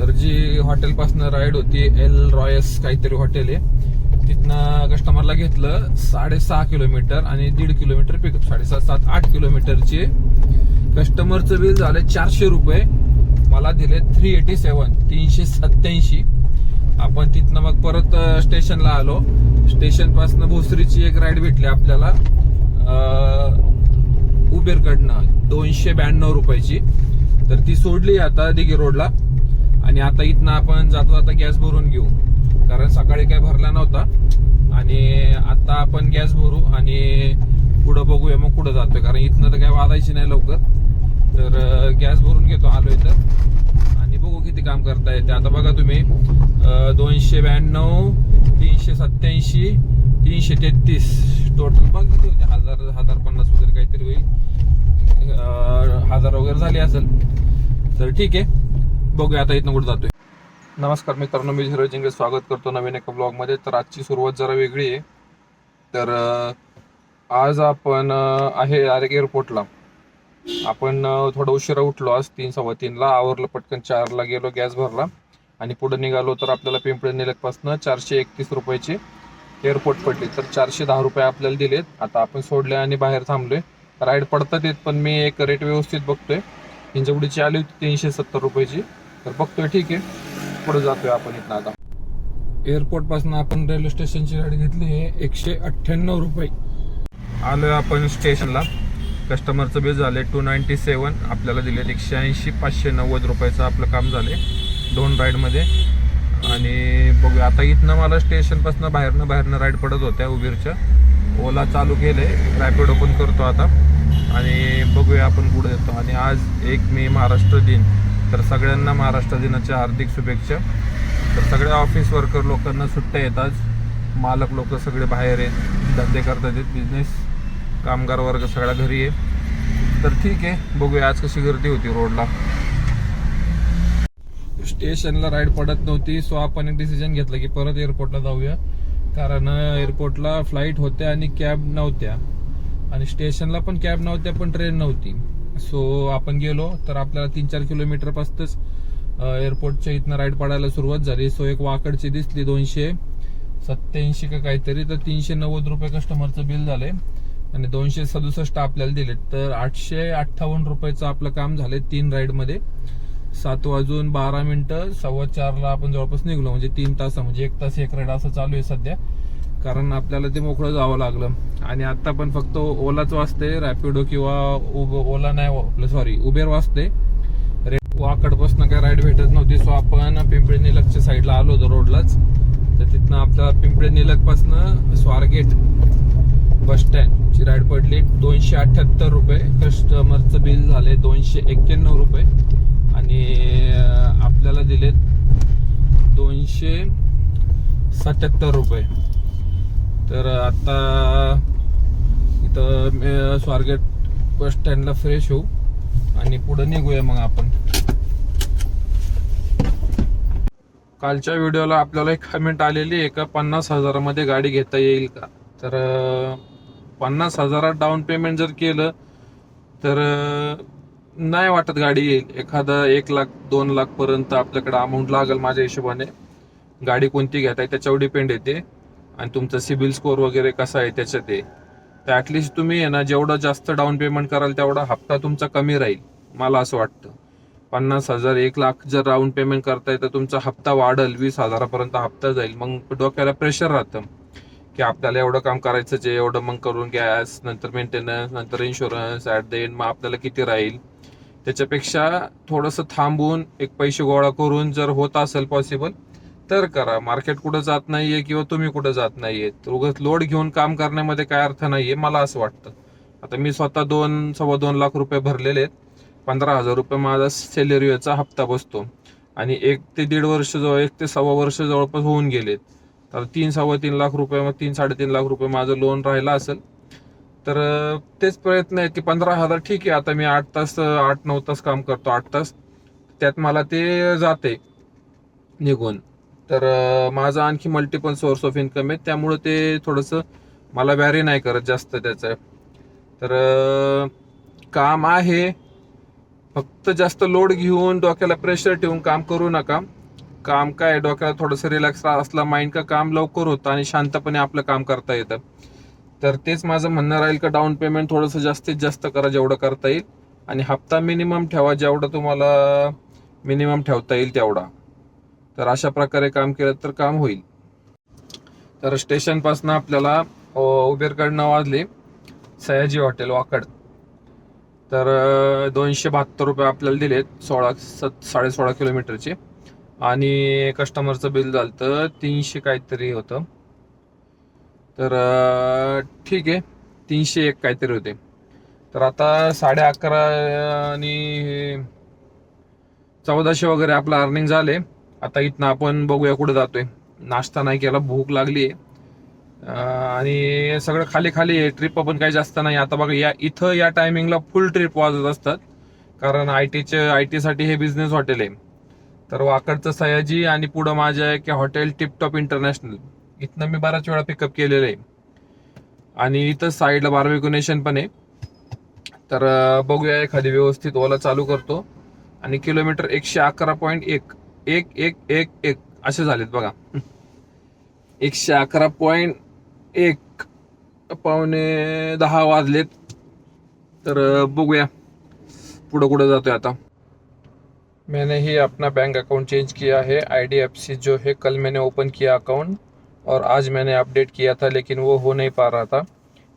तर जी हॉटेलपासनं राईड होती एल रॉयस काहीतरी हॉटेल आहे तिथनं कस्टमरला घेतलं साडेसहा किलोमीटर आणि दीड किलोमीटर पिकअप साडेसात सात आठ किलोमीटरची कस्टमरचं बिल झालं चारशे रुपये मला दिले थ्री एटी सेवन तीनशे सत्याऐंशी आपण तिथनं मग परत स्टेशनला आलो. स्टेशनपासनं भोसरीची एक राईड भेटली आपल्याला उबेरकडनं दोनशे ब्याण्णव रुपयाची. तर ती सोडली आता दिघे रोडला आणि आता इथनं आपण जाता जाता गॅस भरून घेऊ. कारण सकाळी काय भरला नव्हता. आणि आता आपण गॅस भरू आणि पुढं बघूया मग पुढं जातोय. कारण इथनं तर काय वाजायची नाही लवकर. तर गॅस भरून घेतो आलोय तर. आणि बघू किती काम करता येते. आता बघा तुम्ही दोनशे ब्याण्णव तीनशे सत्याऐंशी तीनशे तेहतीस. टोटल बघ किती होते. हजार हजार पन्नास वगैरे काहीतरी होईल. हजार वगैरे झाले असेल. तर ठीक आहे. बघूया आता इथनं कुठे जातोय. नमस्कार मित्रांनो मी झिरो जिंगे स्वागत करतो नवीन एका ब्लॉगमध्ये. तर आजची सुरुवात जरा वेगळी आहे. तर आज आपण आहे डायरेक्ट एअरपोर्टला. आपण थोडं उशिरा उठलो आज तीन सव्वा तीनला. आवरलं पटकन चारला गेलो गॅस भरला. आणि पुढे निघालो तर आपल्याला पिंपळे निलकपासनं चारशे एकतीस रुपयाची एअरपोर्ट पडली. तर चारशे दहा रुपये आपल्याला दिलेत. आता आपण सोडले आणि बाहेर थांबलोय. राईड पडतात येत पण मी एक रेट व्यवस्थित बघतोय. हिंजवडीची आली होती तीनशे सत्तर रुपयाची. तर बघतोय ठीक आहे. पुढे जातोय आपण इथं आता. एअरपोर्टपासून आपण रेल्वे स्टेशनची गाडी घेतली आहे एकशे अठ्ठ्याण्णव रुपये. आलो आपण स्टेशनला कस्टमरचं बिल झाले टू नाईन्टी सेवन आपल्याला दिले एकशे ऐंशी पाचशे नव्वद रुपयाचं आपलं काम झाले दोन राईडमध्ये आणि बघूया आता इथनं मला स्टेशनपासून बाहेरनं बाहेरनं राईड पडत होत्या उबेरच्या. ओला चालू केले रॅपिडो पण करतो आता. आणि बघूया आपण पुढे येतो आणि आज एक मे महाराष्ट्र दिन. तर सगळ्यांना महाराष्ट्र दिनाच्या हार्दिक शुभेच्छा. तर सगळ्या ऑफिस वर्कर लोकांना सुट्ट्या येतात. मालक लोक सगळे बाहेर आहेत. धंदे करतात. आहेत बिझनेस कामगार वर्ग सगळा घरी आहे. तर ठीक आहे. बघूया आज कशी गर्दी होती रोडला स्टेशनला राईड पडत नव्हती. सो आपण एक डिसिजन घेतलं की परत एअरपोर्टला जाऊया. कारण एअरपोर्टला फ्लाईट होत्या आणि कॅब नव्हत्या. आणि स्टेशनला पण कॅब नव्हत्या पण ट्रेन नव्हती. सो आपण गेलो तर आपल्याला तीन चार किलोमीटर पासूनच एअरपोर्टच्या इथनं राईड पडायला सुरुवात झाली. सो एक वाकडची दिसली दोनशे सत्याऐंशी का काहीतरी तर तीनशे नव्वद रुपये कस्टमरचं बिल झालंय आणि दोनशे सदुसष्ट आपल्याला दिले तर आठशे अठ्ठावन्न रुपयाचं आपलं काम झालंय तीन राईडमध्ये. सात वाजून बारा मिनिटं सव्वा चारला आपण जवळपास निघलो. म्हणजे तीन तास म्हणजे एक तास एक राईड असं चालू आहे सध्या. कारण आपल्याला ते मोकळं जावं लागलं. आणि आता पण फक्त ओलाच वाजते रॅपिडो किंवा उब ओला नाही आपलं सॉरी उबेर वाजते. रे वाकडपासून काय राईड भेटत नव्हती सो आपण पिंपळी निलकच्या साईडला आलो होतो रोडलाच तर तिथनं आपल्याला पिंपळी निलकपासनं स्वारगेट बस स्टँडची राईड पडली. दोनशे अठ्ठ्याहत्तर रुपये कस्टमरचं बिल झाले दोनशे एक्क्याण्णव रुपये. आणि आपल्याला दिलेत दोनशे सत्याहत्तर रुपये. तर आता इथं स्वारगेट बस स्टँडला फ्रेश होऊ आणि पुढे निघूया मग आपण. कालच्या व्हिडिओला आपल्याला एक कमेंट आलेली आहे का पन्नास हजारामध्ये गाडी घेता येईल का? तर पन्नास हजारात डाऊन पेमेंट जर केलं तर नाही वाटत गाडी येईल. एखादा एक लाख दोन लाखपर्यंत आपल्याकडे अमाऊंट लागेल माझ्या हिशोबाने. गाडी कोणती घेताय त्याच्यावर डिपेंड येते. आणि तुमचा सिबिल स्कोअर वगैरे कसा आहे त्याच्यात आहे. तर ॲटलिस्ट तुम्ही आहे ना जेवढं जास्त डाऊन पेमेंट कराल तेवढा हप्ता तुमचा कमी राहील मला असं वाटतं. पन्नास हजार एक लाख जर डाऊन पेमेंट करताय तर तुमचा हप्ता वाढल वीस हजारापर्यंत हप्ता जाईल. मग डोक्याला प्रेशर राहतं की आपल्याला एवढं काम करायचं जे एवढं मग करून गॅस नंतर मेंटेनन्स नंतर इन्शुरन्स ॲट द एंड मग आपल्याला किती राहील? त्याच्यापेक्षा थोडंसं थांबून एक पैसे गोळा करून जर होत असेल पॉसिबल तर करा. मार्केट कुठं जात नाहीये किंवा तुम्ही कुठं जात नाहीये. तर उगाच लोड घेऊन काम करण्यामध्ये काय अर्थ नाहीये मला असं वाटतं. आता मी स्वतः दोन सव्वा दोन लाख रुपये भरलेले आहेत. पंधरा हजार रुपये माझा सॅलरीचा हप्ता बसतो. आणि एक ते दीड वर्ष जवळ एक ते सव्वा वर्ष जवळपास होऊन गेलेत. तर तीन सव्वा तीन लाख रुपये मग तीन साडेतीन लाख रुपये माझं लोन राहिलं असेल. तर तेच प्रयत्न आहे की पंधरा हजार ठीक आहे. आता मी आठ तास आठ नऊ तास काम करतो आठ तास. त्यात मला ते जाते निघून. तर माझा आणखी मल्टिपल सोर्स ऑफ इन्कम आहे. त्यामुळं ते थोडंसं मला व्हॅरी नाही करत जास्त त्याचं. तर काम आहे. फक्त जास्त लोड घेऊन डोक्याला प्रेशर ठेवून काम करू नका. काम काय डोक्याला थोडंसं रिलॅक्स असला माइंड का काम लवकर होतं आणि शांतपणे आपलं काम करता येतं. तर तेच माझं म्हणणं राहील का डाऊन पेमेंट थोडंसं जास्तीत जास्त करा जेवढं करता येईल. आणि हप्ता मिनिमम ठेवा जेवढं तुम्हाला मिनिमम ठेवता येईल तेवढा. तर अशा प्रकारे काम केलं तर काम होईल. तर स्टेशनपासून आपल्याला अ, उबेरकडनं वाजले सयाजी हॉटेल वाकड. तर दोनशे बहात्तर रुपये आपल्याला दिलेत सोळा सत साडे सोळा किलोमीटरचे. आणि कस्टमरचं बिल झालं तर तीनशे काहीतरी होतं. तर ठीक आहे तीनशे एक काहीतरी होते. तर आता साडे अकरा आणि चौदाशे वगैरे आपलं अर्निंग झाले. आता इथनं आपण बघूया कुठं जातोय. नाश्ता नाही केला भूक लागली आणि सगळं खाली खाली आहे. ट्रिप पण काही जास्त नाही. आता बघा या इथं या टायमिंगला फुल ट्रिप वाजत असतात. कारण आय टीचे आय टीसाठी हे बिझनेस हॉटेल आहे. तर वाकडचं सयाजी आणि पुढं माझ्या आहे की हॉटेल टिपटॉप इंटरनॅशनल इथनं मी बऱ्याच वेळा पिकअप केलेलं आहे. आणि इथं साईडला बार्बिक्युनेशन पण आहे. तर बघूया एखादी व्यवस्थित ओला चालू करतो. आणि किलोमीटर एकशे अकरा पॉईंट एक. एक एक एक एक. असे झालेत बघा. एकशे अकरा पॉईंट एक. पावणे दहा वाजलेत. तर बघूया. पुढं कुठं जातोय आता. मैंने ही अपना बैंक अकाउंट चेंज किया है. आईडीएफसी जो है, कल मैंने ओपन किया अकाउंट और आज मैंने अपडेट किया था, लेकिन वो हो नहीं पा रहा था.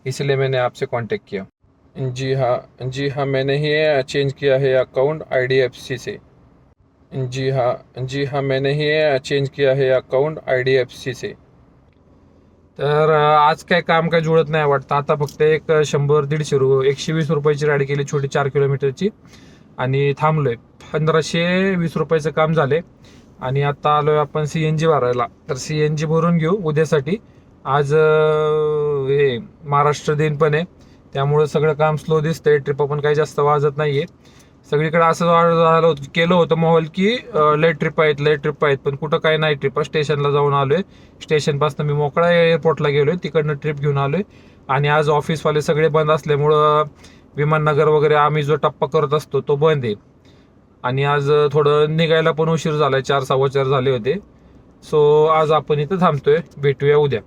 इसलिए मैंने आपसे कांटेक्ट किया. जी हाँ जी हाँ मैंने ही चेंज किया है अकाउंट आईडीएफसी से. जी हाँ जी हाँ मैंने ही चेंज किया है अकाउंट सी से। तर आज काय काम काय जुळत नाही वाटतं. आता फक्त एक शंभर दीडशे रुपये एकशे वीस रुपयाची राईड केली छोटी चार किलोमीटरची. आणि थांबलोय. पंधराशे वीस रुपयाचं काम झाले आणि आता आलोय आपण सी एन जी भरायला. तर सी एन जी भरून घेऊ उद्यासाठी. आज हे महाराष्ट्र दिन पण आहे. त्यामुळे सगळं काम स्लो दिसतंय. ट्रिप पण काही जास्त वाजत नाहीये. सगळीकडे असं झालं होतं केलं होतं माहोल की लेट ट्रिप आहेत लेट ट्रिप आहेत. पण कुठं काय नाही ट्रिप स्टेशनला जाऊन आलोय. स्टेशनपासून मी मोकळा एअरपोर्टला गेलोय. तिकडनं ट्रिप घेऊन आलोय. आणि आज ऑफिसवाले सगळे बंद असल्यामुळं विमाननगर वगैरे आम्ही जो टप्पा करत असतो तो बंद आहे. आणि आज थोडं निघायला पण उशीर झालाय. चार सव्वा चार झाले होते. सो आज आपण इथं थांबतोय. भेटूया उद्या.